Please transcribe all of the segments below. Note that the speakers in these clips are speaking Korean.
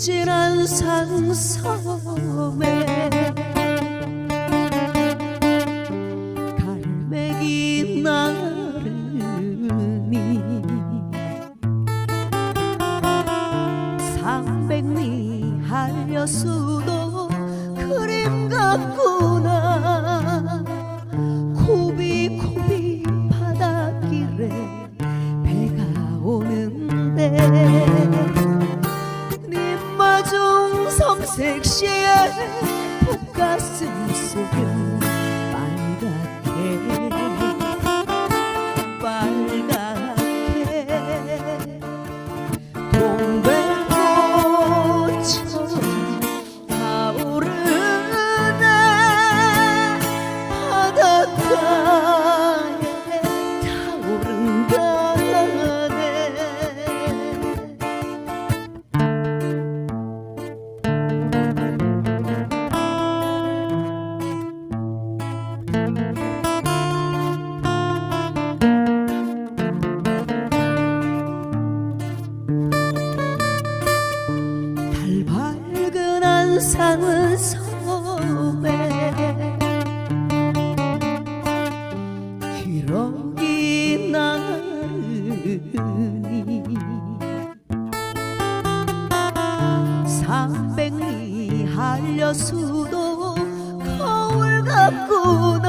지질한 산섬에 갈매기 나르니 삼백리 한여수도 그림 같구나 섬색시에 볶가슴 속은 빨갛게 빨갛게 동백꽃처럼 타오르네 바닷가 안상은 섬에 기러기 나르니 삼백리 한려수도 거울 같구나.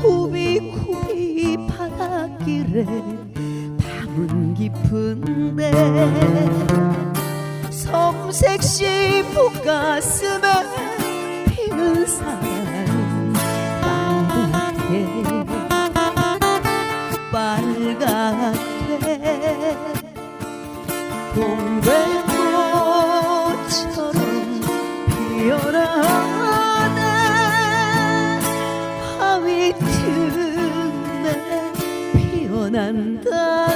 고비고비 바닷길에 밤은 깊은데 섬색시 붓가슴에 피는 사랑 빨갛게 빨갛게 동백꽃처럼 피어나네. 하위 틈에 피어난다.